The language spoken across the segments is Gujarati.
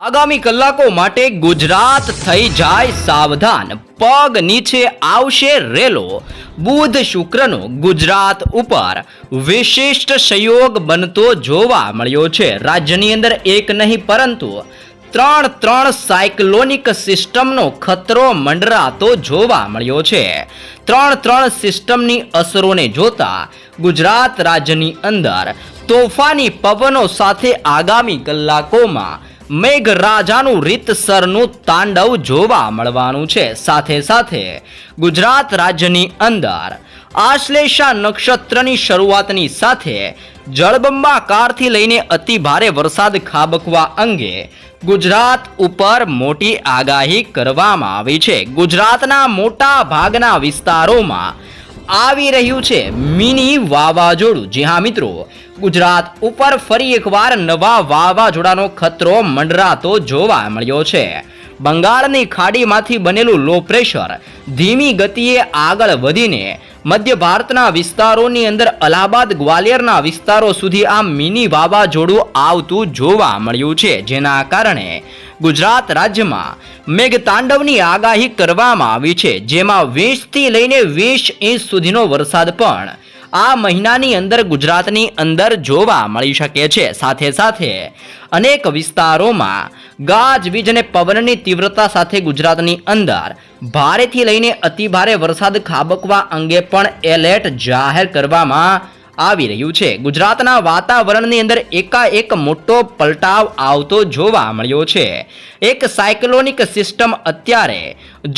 આગામી કલાકો માટે ગુજરાત થઈ જાય સાવધાન. પગ નીચે આવશે રેલો. બુધ શુક્રનો ગુજરાત ઉપર. વિશિષ્ટ સંયોગ બનતો જોવા મળ્યો છે. રાજ્યની અંદર એક નહીં, પરંતુ ત્રણ ત્રણ સાયક્લોનિક સિસ્ટમનો ખતરો મંડરાતો જોવા મળ્યો છે. ત્રણ ત્રણ સિસ્ટમની અસરોને જોતા ગુજરાત રાજ્યની અંદર તોફાની પવનો સાથે આગામી કલાકોમાં મેઘરાજાનું રીતસરનું તાંડવ જોવા મળવાનું છે. સાથે સાથે ગુજરાત રાજ્યની અંદર આશ્લેષા નક્ષત્રની શરૂઆતની સાથે જળબંબાકારથી લઈને અતિ ભારે વરસાદ ખાબકવા અંગે ગુજરાત ઉપર મોટી આગાહી કરવામાં આવી છે. ગુજરાતના મોટા ભાગના વિસ્તારોમાં આવી રહ્યું છે. મિની વાવાઝોડું. જી હા મિત્રો ગુજરાત ઉપર ફરી એકવાર નવા વાવાઝોડાનો ખતરો મંડરાતો જોવા મળ્યો છે. બંગાળની ખાડીમાંથી બનેલું લો પ્રેશર ધીમી ગતિએ આગળ વધીને મધ્ય ભારતના વિસ્તારોની અંદર અલ્હાબાદ ગ્વાલિયરના વિસ્તારો સુધી આ મિની વાવાઝોડું આવતું જોવા મળ્યું છે. જેના કારણે ગુજરાત રાજ્યમાં મેઘતાંડવની આગાહી કરવામાં આવી છે. જેમાં વીસથી લઈને વીસ ઇંચ સુધીનો વરસાદ પણ આ મહિનાની અંદર ગુજરાતની અંદર જોવા મળી શકે છે. સાથે સાથે અનેક વિસ્તારોમાં ગાજવીજ અને પવનની તીવ્રતા સાથે ગુજરાતની અંદર ભારેથી લઈને અતિભારે વરસાદ ખાબકવા અંગે પણ એલર્ટ જાહેર કરવામાં આવી રહ્યું છે. ગુજરાતના વાતાવરણની અંદર એકાએક મોટો પલટાવ આવતો જોવા મળ્યો છે. એક સાયક્લોનિક સિસ્ટમ અત્યારે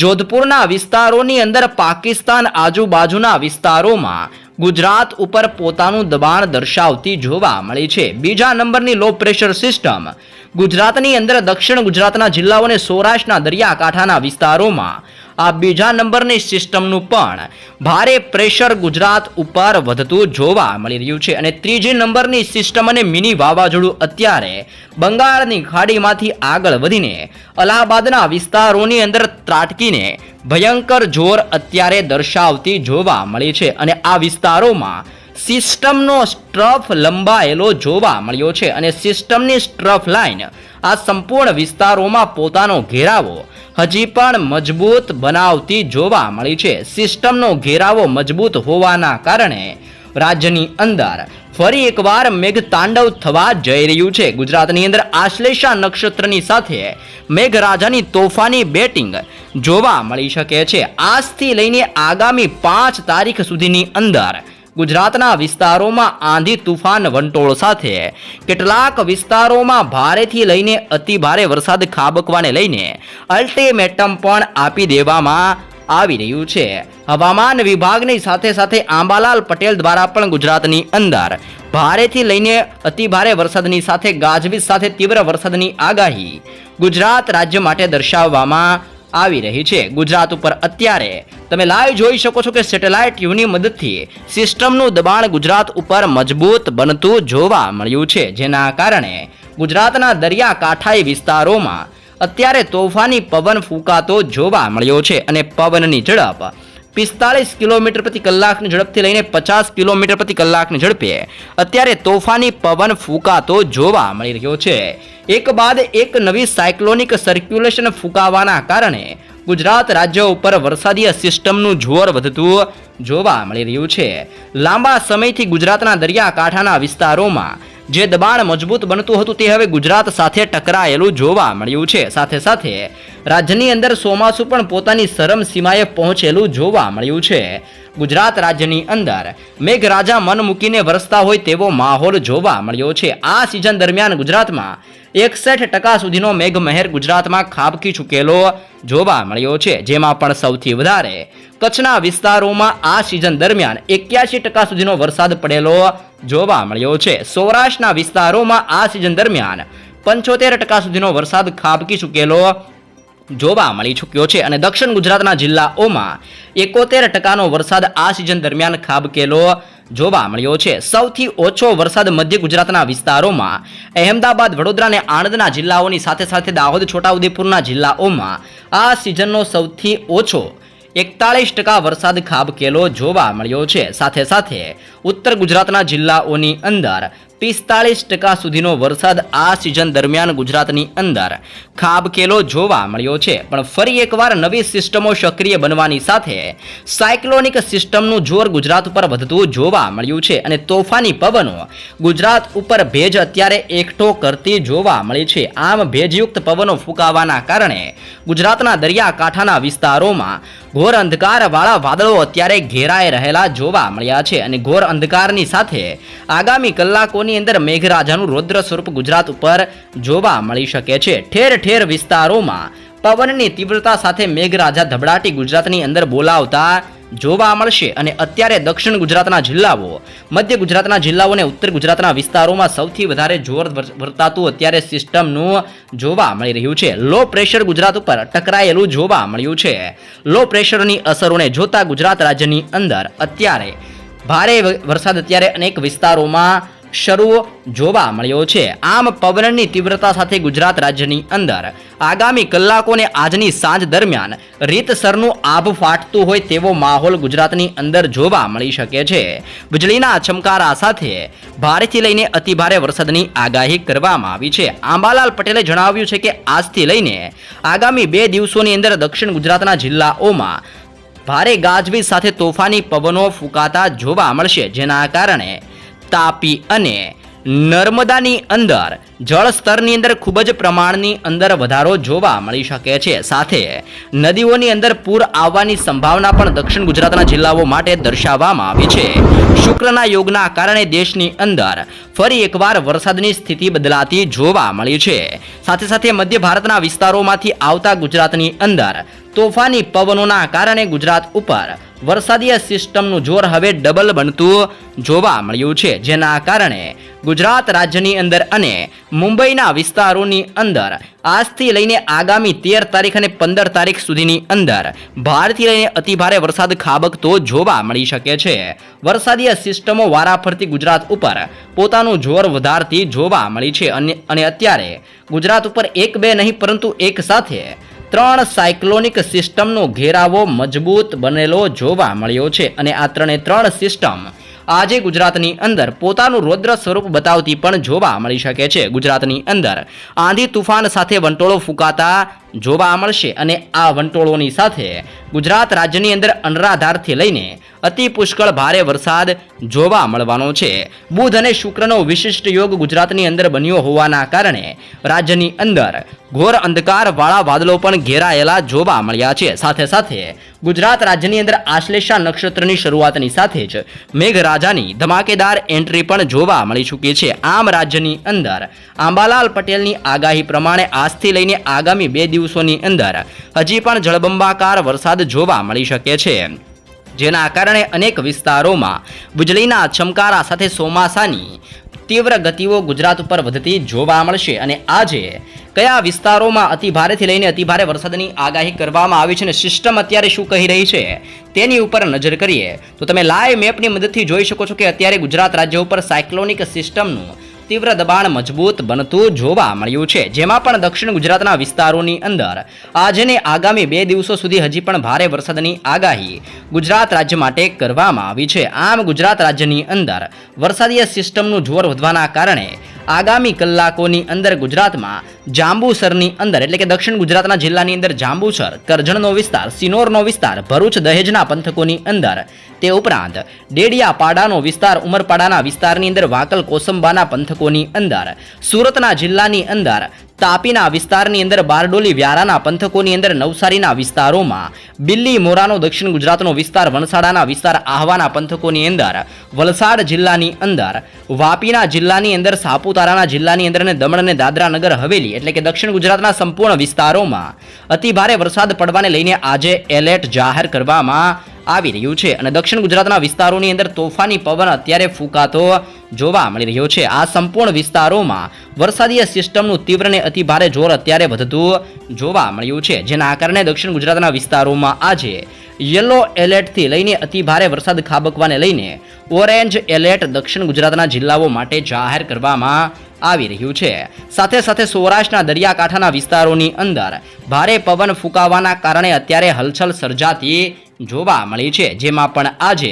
જોધપુરના વિસ્તારોની અંદર પાકિસ્તાન આજુબાજુના વિસ્તારોમાં ગુજરાત ઉપર પોતાનું દબાણ દર્શાવતી જોવા મળી છે. બીજા નંબરની લો પ્રેશર સિસ્ટમ ગુજરાતની અંદર દક્ષિણ ગુજરાતના જિલ્લાઓ અને સૌરાષ્ટ્રના દરિયાકાંઠાના વિસ્તારોમાં આ બીજા નંબરની સિસ્ટમનું પણ ભારે પ્રેશર ગુજરાત ઉપર વધતું જોવા મળી રહ્યું છે. અને ત્રીજી નંબરની સિસ્ટમ અને મિની વાવાઝોડું અત્યારે બંગાળની ખાડીમાંથી આગળ વધીને અલ્હાબાદના વિસ્તારોની અંદર ત્રાટકીને ભયંકર જોર અત્યારે દર્શાવતી જોવા મળી છે. અને આ વિસ્તારોમાં સિસ્ટમનો સ્ટ્રફ લંબાયેલો જોવા મળ્યો છે. અને સિસ્ટમની સ્ટ્રફ લાઇન આ સંપૂર્ણ વિસ્તારોમાં પોતાનો ઘેરાવો હજી પણ મજબૂત બનાવતી જોવા મળી છે. સિસ્ટમનો ઘેરાવો મજબૂત હોવાના કારણે રાજ્યની અંદર ફરી એકવાર મેઘતાંડવ થવા જઈ રહ્યું છે. ગુજરાતની અંદર આશ્લેષા નક્ષત્રની સાથે મેઘરાજાની તોફાની બેટિંગ જોવા મળી શકે છે. આજથી લઈને આગામી પાંચ તારીખ સુધીની અંદર ગુજરાતના વિસ્તારોમાં આંધી તુફાન વંટોળ સાથે. કેટલાક વિસ્તારોમાં ભારેથી લઈને અતિ ભારે વરસાદ ખાબકવાને લઈને અલ્ટિમેટમ પણ આપી દેવામાં આવી રહ્યું છે. હવામાન વિભાગની સાથે સાથે આંબાલાલ પટેલ દ્વારા પણ ગુજરાતની અંદર ભારેથી લઈને અતિ ભારે વરસાદની સાથે ગાજવીજ સાથે તીવ્ર વરસાદની આગાહી ગુજરાત રાજ્ય માટે દર્શાવવામાં આવી રહી છે. ગુજરાત ઉપર અત્યારે તમે લાઈવ જોઈ શકો છો કે સેટેલાઇટ યુની મદદથી સિસ્ટમનું દબાણ ગુજરાત ઉપર મજબૂત બનતું જોવા મળ્યું છે. જેના કારણે ગુજરાતના દરિયાકાંઠાઈ વિસ્તારોમાં અત્યારે તોફાની પવન ફૂંકાતો જોવા મળ્યો છે અને પવનની ઝડપ પિસ્તાળીસ કિલોમીટર પ્રતિ કલાકની ઝડપથી લઈને પચાસ કિલોમીટર પ્રતિ કલાકની ઝડપે અત્યારે તોફાની પવન ફૂંકાતો જોવા મળી રહ્યો છે. એક બાદ એક નવી સાયક્લોનિક સર્ક્યુલેશન ફૂંકાવાના કારણે ગુજરાત રાજ્ય ઉપર વરસાદીય સિસ્ટમનું જોર વધતું જોવા મળી રહ્યું છે. લાંબા સમયથી ગુજરાતના દરિયાકાંઠાના વિસ્તારોમાં જે દબાણ મજબૂત બનતું હતું તે હવે ગુજરાત સાથે ટકરાયેલું જોવા મળ્યું છે. સાથે સાથે રાજ્યની અંદર ચોમાસું પણ પોતાની શરમ સીમાએ પહોંચેલું જોવા મળ્યું છે. ગુજરાત રાજ્યની અંદર મેઘરાજા મન મૂકીને વરસતા હોય તેવો માહોલ જોવા મળ્યો છે. આ સિઝન દરમિયાન ગુજરાતમાં એકસઠ ટકા સુધીનો મેઘમહેર ગુજરાતમાં ખાબકી ચૂકેલો જોવા મળ્યો છે. જેમાં પણ સૌથી વધારે કચ્છના વિસ્તારોમાં આ સિઝન દરમિયાન એક્યાસી ટકા સુધીનો વરસાદ પડેલો જોવા મળ્યો છે. સૌરાષ્ટ્રના વિસ્તારોમાં આ સિઝન દરમિયાન પંચોતેર ટકા સુધીનો વરસાદ ખાબકી ચૂકેલો જોવા મળી ચૂક્યો છે અને દક્ષિણ ગુજરાતના જિલ્લાઓમાં એકોતેર ટકાનો વરસાદ આ સિઝન દરમિયાન ખાબકેલો જોવા મળ્યો છે. સૌથી ઓછો વરસાદ મધ્ય ગુજરાતના વિસ્તારોમાં અહેમદાબાદ, વડોદરા અને આણંદના જિલ્લાઓની સાથે સાથે દાહોદ, છોટાઉદેપુરના જિલ્લાઓમાં આ સિઝનનો સૌથી ઓછો એકતાળીસ ટકા વરસાદ ખાબકેલો જોવા મળ્યો છે. સાથે સાથે ઉત્તર ગુજરાતના જિલ્લાઓની અંદર પિસ્તાળીસ ટકા સુધીનો વરસાદ આ સિઝન દરમિયાન ગુજરાતની અંદર ખાબકેલો જોવા મળ્યો છે. પણ ફરી એકવાર નવી સિસ્ટમો સક્રિય બનવાની સાથે સાયક્લોનિક સિસ્ટમનું જોર ગુજરાત ઉપર વધતું જોવા મળ્યું છે અને તોફાની પવનો ગુજરાત ઉપર ભેજ અત્યારે એકઠો કરતી જોવા મળી છે. આમ ભેજયુક્ત પવનો ફૂંકાવાના કારણે ગુજરાતના દરિયાકાંઠાના વિસ્તારોમાં ઘોર અંધકારવાળા વાદળો અત્યારે ઘેરાઈ રહેલા જોવા મળ્યા છે અને ઘોર અંધકારની સાથે આગામી કલાકોની અંદર મેઘરાજાનું રૌદ્ર સ્વરૂપ ગુજરાત ઉપર જોવા મળી શકે છે. ઠેર ઠેર વિસ્તારોમાં પવનની તીવ્રતા સાથે મેઘરાજા ધબડાટી ગુજરાતની અંદર બોલાવતા જોવા મળશે અને અત્યારે દક્ષિણ ગુજરાતના જિલ્લાઓ, મધ્ય ગુજરાતના જિલ્લાઓ અને ઉત્તર ગુજરાતના વિસ્તારોમાં સૌથી વધારે જોર વર- વર્તાતું અત્યારે સિસ્ટમનું જોવા મળી રહ્યું છે. લો પ્રેશર ગુજરાત ઉપર ટકરાયેલું જોવા મળ્યું છે. લો પ્રેશરની અસરોને જોતા ગુજરાત રાજ્યની અંદર અત્યારે ભારે વરસાદ, અત્યારે અનેક વિસ્તારોમાં શરૂ જોવા મળ્યો છે. આમ પવનની તીવ્રતા સાથે ગુજરાત રાજ્યની અંદર. આગામી કલાકોને આજની સાંજ દરમિયાન રીતસરનું આભ ફાટતું હોય તેવો માહોલ ગુજરાતની અંદર જોવા મળી શકે છે. વીજળીના ચમકારા સાથે ભારેથી લઈને અતિભારે વરસાદની આગાહી કરવામાં આવી છે. આંબાલાલ પટેલે જણાવ્યું છે કે આજથી લઈને આગામી બે દિવસોની અંદર દક્ષિણ ગુજરાતના જિલ્લાઓમાં ભારે ગાજવીજ સાથે તોફાની પવનો ફૂંકાતા જોવા મળશે. જેના કારણે તાપી અને નર્મદાની અંદર જળસ્તરની અંદર ખૂબ જ પ્રમાણની અંદર વધારો જોવા મળી શકે છે. સાથે નદીઓની અંદર પૂર આવવાની સંભાવના પણ દક્ષિણ ગુજરાતના જિલ્લાઓ માટે દર્શાવવામાં આવી છે. શુક્રના યોગના કારણે દેશની અંદર ફરી એકવાર વરસાદની સ્થિતિ બદલાતી જોવા મળી છે. સાથે સાથે મધ્ય ભારતના વિસ્તારોમાંથી આવતા ગુજરાતની અંદર તોફાની પવનોના કારણે ગુજરાત ઉપર વરસાદીય સિસ્ટમનું જોર હવે ડબલ બનતું જોવા મળ્યું છે, જેના કારણે ગુજરાત રાજ્યની અંદર અને મુંબઈના વિસ્તારોની અંદર આજથી લઈને આગામી તેર તારીખ અને પંદર તારીખ સુધીની અંદર ભારથી લઈને અતિભારે વરસાદ ખાબકતો જોવા મળી શકે છે. વરસાદીય સિસ્ટમો વારાફરતી ગુજરાત ઉપર પોતાનું જોર વધારતી જોવા મળી છે અને અને અત્યારે ગુજરાત ઉપર એક બે નહીં, પરંતુ એક સાથે ત્રણ સાયક્લોનિક સિસ્ટમનો ઘેરાવો મજબૂત બનેલો જોવા મળ્યો છે અને આ ત્રણે ત્રણ સિસ્ટમ આજે ગુજરાતની અંદર પોતાનું રૌદ્ર સ્વરૂપ બતાવતી પણ જોવા મળી શકે છે. ગુજરાતની અંદર આંધી તુફાન સાથે વંટોળો ફૂંકાતા જોવા મળશે અને આ વંટોળોની સાથે ગુજરાત રાજ્યની અંદર અનરાધારથી લઈને અતિ પુષ્કળ ભારે વરસાદ જોવા મળવાનો છે. બુધ અને શુક્રનો વિશિષ્ટ યોગ ગુજરાતની અંદર બન્યો હોવાના કારણે રાજ્યની અંદર ઘોર અંધકારવાળા વાદળો પણ ઘેરાયેલા જોવા મળ્યા છે. સાથે સાથે ગુજરાત રાજ્યની અંદર આશ્લેષા નક્ષત્રની શરૂઆતની સાથે જ મેઘરાજાની ધમાકેદાર એન્ટ્રી પણ જોવા મળી ચૂકી છે. આમ રાજ્યની અંદર આંબાલાલ પટેલની આગાહી પ્રમાણે આજથી લઈને આગામી બે દિવસોની અંદર હજી પણ જળબંબાકાર વરસાદ જોવા મળી શકે છે. જેના કારણે અનેક વિસ્તારોમાં વીજળીના ચમકારા સાથે ચોમાસાની તીવ્ર ગતિઓ ગુજરાત ઉપર વધતી જોવા મળશે અને આજે કયા વિસ્તારોમાં અતિભારેથી લઈને અતિભારે વરસાદની આગાહી કરવામાં આવી છે અને સિસ્ટમ અત્યારે શું કહી રહી છે તેની ઉપર નજર કરીએ. તો તમે લાઈવ મેપની મદદથી જોઈ શકો છો કે અત્યારે ગુજરાત રાજ્ય ઉપર સાયક્લોનિક સિસ્ટમનું તીવ્ર દબાણ મજબૂત બનતું જોવા મળ્યું છે, જેમાં પણ દક્ષિણ ગુજરાતના વિસ્તારોની અંદર આજને આગામી બે દિવસો સુધી હજી પણ ભારે વરસાદની આગાહી ગુજરાત રાજ્ય માટે કરવામાં આવી છે. આમ ગુજરાત રાજ્યની અંદર વરસાદીય સિસ્ટમનું જોર વધવાના કારણે આગામી કલાકોની અંદર ગુજરાતમાં જાંબુસરની અંદર, એટલે કે દક્ષિણ ગુજરાતના જિલ્લાની અંદર જાંબુસર, કરજણનો વિસ્તાર, સિનોરનો વિસ્તાર, ભરૂચ દહેજના પંથકોની અંદર. તે ઉપરાંત, ડેડિયાપાડાનો વિસ્તાર, ઉમરપાડાના વિસ્તારની અંદર, વાકલ કોસંબાના પંથકોની અંદર. સુરતના જિલ્લાની અંદર, તાપીના વિસ્તારની અંદર, બારડોલી વ્યારાના પંથકોની અંદર, નવસારીના વિસ્તારોમાં. બિલ્લી મોરાનો દક્ષિણ ગુજરાતનો વિસ્તાર, વણસાડાના વિસ્તાર, આહવાના પંથકોની અંદર. વલસાડ જિલ્લાની અંદર, વાપીના જિલ્લાની અંદર, સાપુતારાના જિલ્લાની અંદર અને દમણ અને દાદરા નગર હવેલી. એટલે કે દક્ષિણ ગુજરાતના સંપૂર્ણ વિસ્તારોમાં અતિભારે વરસાદ પડવાને લઈને આજે એલર્ટ જાહેર કરવામાં આવી રહ્યું છે અને દક્ષિણ ગુજરાતના વિસ્તારોની અંદર તોફાની પવન અત્યારે ફૂંકાતો જોવા મળી રહ્યો છે. આ સંપૂર્ણ વિસ્તારોમાં વરસાદીય સિસ્ટમનું તીવ્ર અને અતિભારે જોર અત્યારે વધતું જોવા મળ્યું છે. જેના કારણે દક્ષિણ ગુજરાતના વિસ્તારોમાં આજે યલો એલર્ટથી લઈને અતિભારે વરસાદ ખાબકવાને લઈને ઓરેન્જ એલર્ટ દક્ષિણ ગુજરાતના જિલ્લાઓ માટે જાહેર કરવામાં આવી રહ્યું છે. સાથે સાથે સૌરાષ્ટ્રના દરિયાકાંઠાના વિસ્તારોની અંદર ભારે પવન ફૂંકાવાના કારણે અત્યારે હલચલ સર્જાતી જોવા મળી છે, જેમાં પણ આજે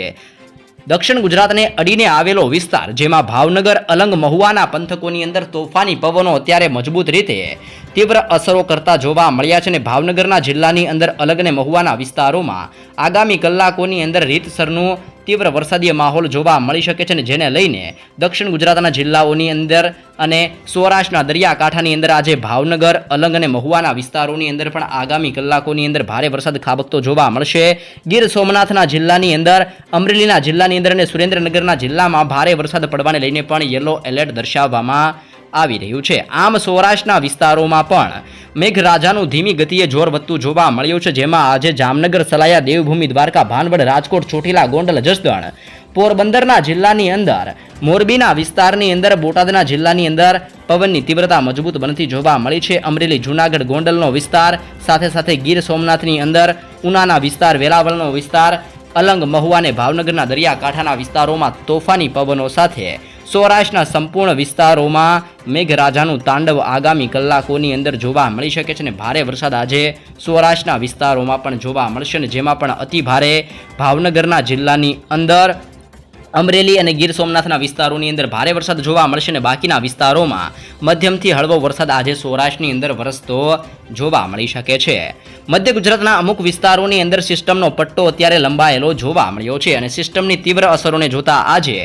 દક્ષિણ ગુજરાતને અડીને આવેલો વિસ્તાર, જેમાં ભાવનગર અલંગ મહુવાના પંથકોની અંદર તોફાની પવનો અત્યારે મજબૂત રીતે તીવ્ર અસરો કરતા જોવા મળ્યા છે અને ભાવનગરના જિલ્લાની અંદર અલગ અને મહુવાના વિસ્તારોમાં આગામી કલાકોની અંદર રીતસરનું તીવ્ર વરસાદીય માહોલ જોવા મળી શકે છે અને જેને લઈને દક્ષિણ ગુજરાતના જિલ્લાઓની અંદર અને સૌરાષ્ટ્રના દરિયાકાંઠાની અંદર આજે ભાવનગર, અલંગ અને મહુવાના વિસ્તારોની અંદર પણ આગામી કલાકોની અંદર ભારે વરસાદ ખાબકતો જોવા મળશે. ગીર સોમનાથના જિલ્લાની અંદર, અમરેલીના જિલ્લાની અંદર અને સુરેન્દ્રનગરના જિલ્લામાં ભારે વરસાદ પડવાને લઈને પણ યલો એલર્ટ દર્શાવવામાં આવી રહ્યું છે. આમ સૌરાષ્ટ્રના વિસ્તારોમાં પણ મેઘરાજાનું ધીમી ગતિએ જોર વધતું જોવા મળ્યું છે, જેમાં આજે જામનગર, સલાયા, દેવભૂમિ, દ્વારકા, ભાનવડ, રાજકોટ, ચોટીલા, ગોંડલ, જસદણ, પોરબંદરના જિલ્લાની અંદર, મોરબીના વિસ્તારની અંદર, બોટાદના જિલ્લાની અંદર પવનની તીવ્રતા મજબૂત બનતી જોવા મળી છે. અમરેલી, જૂનાગઢ, ગોંડલનો વિસ્તાર, સાથે સાથે ગીર સોમનાથની અંદર, ઉનાના વિસ્તાર, વેરાવળનો વિસ્તાર, અલંગ મહુવા અને ભાવનગરના દરિયાકાંઠાના વિસ્તારોમાં તોફાની પવનો સાથે સૌરાષ્ટ્રના સંપૂર્ણ વિસ્તારોમાં મેઘરાજાનું તાંડવ આગામી કલાકોની અંદર જોવા મળી શકે છે અને ભારે વરસાદ આજે સૌરાષ્ટ્રના વિસ્તારોમાં પણ જોવા મળશે અને જેમાં પણ અતિ ભારે ભાવનગરના જિલ્લાની અંદર અમરેલી અને ગીર સોમનાથના વિસ્તારોની અંદર ભારે વરસાદ જોવા મળશે અને બાકીના વિસ્તારોમાં મધ્યમથી હળવો વરસાદ આજે સૌરાષ્ટ્રની અંદર વરસતો જોવા મળી શકે છે. મધ્ય ગુજરાતના અમુક વિસ્તારોની અંદર સિસ્ટમનો પટ્ટો અત્યારે લંબાયેલો જોવા મળ્યો છે અને સિસ્ટમની તીવ્ર અસરોને જોતા આજે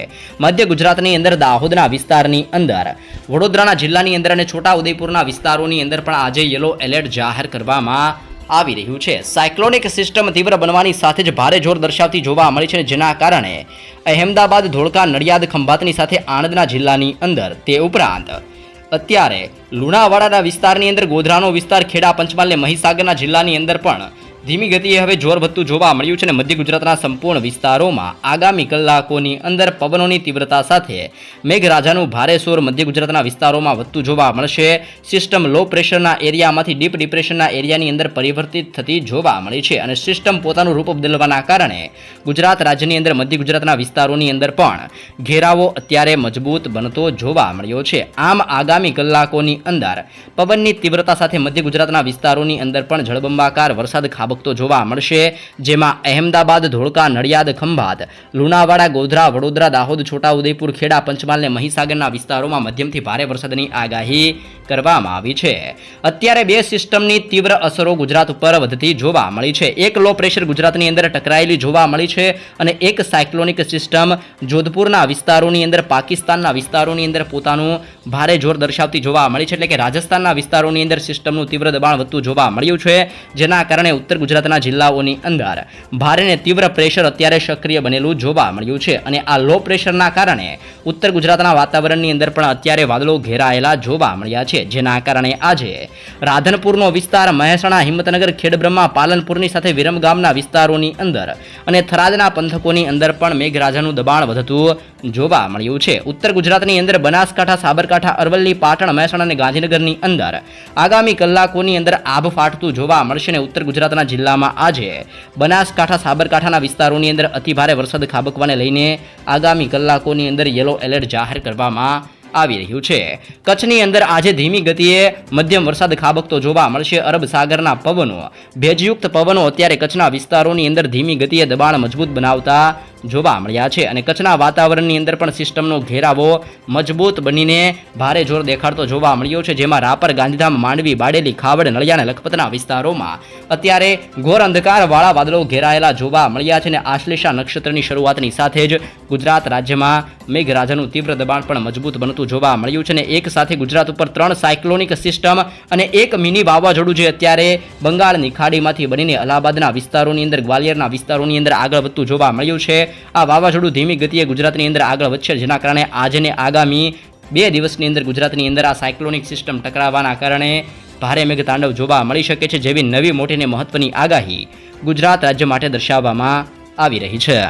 મધ્ય ગુજરાતની અંદર દાહોદના વિસ્તારની અંદર, વડોદરાના જિલ્લાની અંદર અને છોટાઉદેપુરના વિસ્તારોની અંદર પણ આજે યલો એલર્ટ જાહેર કરવામાં આવી રહ્યું છે. સાયક્લોનિક સિસ્ટમ તીવ્ર બનવાની સાથે જ ભારે જોર દર્શાવતી જોવા મળી છે જેના કારણે અહેમદાબાદ, ધોળકા, નડિયાદ, ખંભાતની સાથે આણંદના જિલ્લાની અંદર તે ઉપરાંત અત્યારે લુણાવાડાના વિસ્તારની અંદર ગોધરાનો વિસ્તાર ખેડા પંચમહાલ અને મહીસાગરના જિલ્લાની અંદર પણ ધીમી ગતિએ હવે જોર ભથ્થું જોવા મળ્યું છે અને મધ્ય ગુજરાતના સંપૂર્ણ વિસ્તારોમાં આગામી કલાકોની અંદર પવનોની તીવ્રતા સાથે મેઘરાજાનું ભારે સોર મધ્ય ગુજરાતના વિસ્તારોમાં વધતું જોવા મળશે. સિસ્ટમ લો પ્રેશરના એરિયામાંથી ડીપ ડિપ્રેશનના એરિયાની અંદર પરિવર્તિત થતી જોવા મળી છે અને સિસ્ટમ પોતાનું રૂપ બદલવાના કારણે ગુજરાત રાજ્યની અંદર મધ્ય ગુજરાતના વિસ્તારોની અંદર પણ ઘેરાવો અત્યારે મજબૂત બનતો જોવા મળ્યો છે. આમ આગામી કલાકોની અંદર પવનની તીવ્રતા સાથે મધ્ય ગુજરાતના વિસ્તારોની અંદર પણ જળબંબાકાર વરસાદ ખાબકતો જોવા મળશે, જેમાં અહેમદાબાદ, ધોળકા, નડિયાદ, ખંભાત, લુણાવાડા, ગોધરા, વડોદરા, દાહોદ, છોટાઉદેપુર, ખેડા, પંચમહાલ અને મહીસાગરના વિસ્તારોમાં મધ્યમથી ભારે વરસાદની આગાહી કરવામાં આવી છે. અત્યારે બે સિસ્ટમની તીવ્ર અસરો ગુજરાત ઉપર વધતી જોવા મળી છે. એક લો પ્રેશર ગુજરાતની અંદર ટકરાયેલી જોવા મળી છે અને એક સાયક્લોનિક સિસ્ટમ જોધપુરના વિસ્તારોની અંદર, પાકિસ્તાનના વિસ્તારોની અંદર પોતાનું ભારે જોર દર્શાવતી જોવા મળી છે. એટલે કે રાજસ્થાનના વિસ્તારોની અંદર સિસ્ટમનું તીવ્ર દબાણ વધતું જોવા મળ્યું છે. જેના કારણે ઉત્તર ગુજરાતના જિલ્લાઓની અંદર ભારે અને તીવ્ર પ્રેશર અત્યારે સક્રિય બનેલું જોવા મળ્યું છે અને આ લો પ્રેશરના કારણે ઉત્તર ગુજરાતના વાતાવરણની અંદર પણ અત્યારે વાદળો ઘેરાયેલા જોવા મળ્યા છે. જેના કારણે આજે રાધનપુરનો વિસ્તાર મહેસાણા, હિંમતનગર, ખેડબ્રહ્મા, પાલનપુરની સાથે વિરમગામના વિસ્તારોની અંદર અને થરાદના પંથકોની અંદર પણ મેઘરાજાનું દબાણ વધતું જોવા મળ્યું છે. ઉત્તર ગુજરાતની અંદર બનાસકાંઠા, સાબરકાંઠા, અરવલ્લી, પાટણ, મહેસાણા અને ગાંધીનગરની અંદર આગામી કલાકોની અંદર આભ ફાટતું જોવા મળશે અને ઉત્તર ગુજરાતના જિલ્લામાં આજે બનાસકાંઠા, સાબરકાંઠાના વિસ્તારોની અંદર અતિભારે વરસાદ ખાબકવાને લઈને આગામી કલાકોની અંદર યલો એલર્ટ જાહેર કરવામાં આવી રહ્યું છે. કચ્છની અંદર આજે ધીમી ગતિએ મધ્યમ વરસાદ ખાબકતો જોવા મળશે. અરબ સાગરના પવનો, ભેજયુક્ત પવનો અત્યારે કચ્છના વિસ્તારોની અંદર ધીમી ગતિએ દબાણ મજબૂત બનાવતા જોવા મળ્યા છે અને કચ્છના વાતાવરણની અંદર પણ સિસ્ટમનો ઘેરાવો મજબૂત બનીને ભારે જોર દેખાડતો જોવા મળ્યો છે, જેમાં રાપર, ગાંધીધામ, માંડવી, બાડેલી, ખાવડ નળિયા અને લખપતના વિસ્તારોમાં અત્યારે ઘોર અંધકારવાળા વાદળો ઘેરાયેલા જોવા મળ્યા છે અને આશ્લેષા નક્ષત્રની શરૂઆતની સાથે જ ગુજરાત રાજ્યમાં મેઘરાજાનું તીવ્ર દબાણ પણ મજબૂત બનતું જોવા મળ્યું છે અને એક સાથે ગુજરાત ઉપર ત્રણ સાયક્લોનિક સિસ્ટમ અને એક મિની વાવાઝોડું જે અત્યારે બંગાળની ખાડીમાંથી બનીને અલ્હાબાદના વિસ્તારોની અંદર, ગ્વાલિયરના વિસ્તારોની અંદર આગળ વધતું જોવા મળ્યું છે. આ વાવાઝોડું ધીમી ગતિએ ગુજરાતની અંદર આગળ વધશે, જેના કારણે આજને આગામી બે દિવસની અંદર ગુજરાતની અંદર આ સાયક્લોનિક સિસ્ટમ ટકરાવવાના કારણે ભારે મેઘતાંડવ જોવા મળી શકે છે, જેવી નવી મોટી અને મહત્વની આગાહી ગુજરાત રાજ્ય માટે દર્શાવવામાં આવી રહી છે.